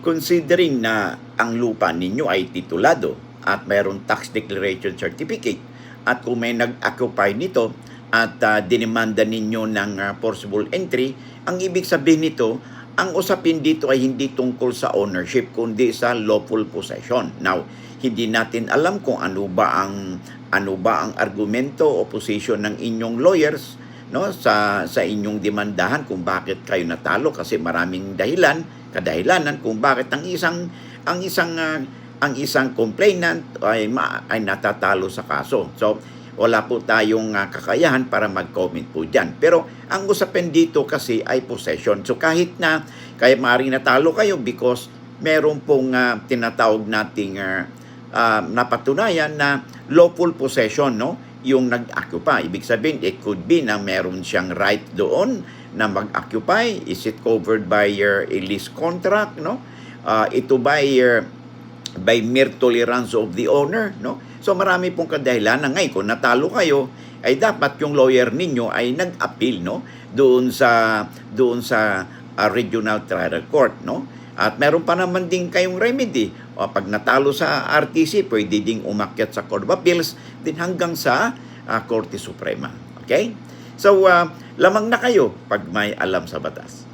considering na ang lupa ninyo ay titulado at mayroong tax declaration certificate at kung may nag-occupy nito at uh, dinimanda ninyo ng ah, forcible entry, ang ibig sabihin nito, ang usapin dito ay hindi tungkol sa ownership kundi sa lawful possession. Now, hindi natin alam kung ano ba ang ano ba ang argumento o position ng inyong lawyers no sa sa inyong demandahan kung bakit kayo natalo kasi maraming dahilan kadahilanan kung bakit ang isang ang isang ah, ang isang complainant ay ma, ay natatalo sa kaso. So wala po tayong ah, kakayahan para mag-comment po diyan. Pero ang usapin dito kasi ay possession. So kahit na kaya maaaring natalo kayo because meron pong ah, tinatawag nating ah, ah, napatunayan na lawful possession no yung nag-occupy. Ibig sabihin, it could be na meron siyang right doon na mag-occupy. Is it covered by your a lease contract, no? Ah, ito by your by mere tolerance of the owner, no? So marami pong kadahilan na ngayon kung natalo kayo, ay dapat yung lawyer ninyo ay nag-appeal, no? Doon sa doon sa ah, regional trial court, no? At meron pa naman din kayong remedy. O pag natalo sa RTC, pwede ding umakyat sa Court of Appeals din hanggang sa ah, Korte Suprema. Okay? So, ah, lamang na kayo pag may alam sa batas.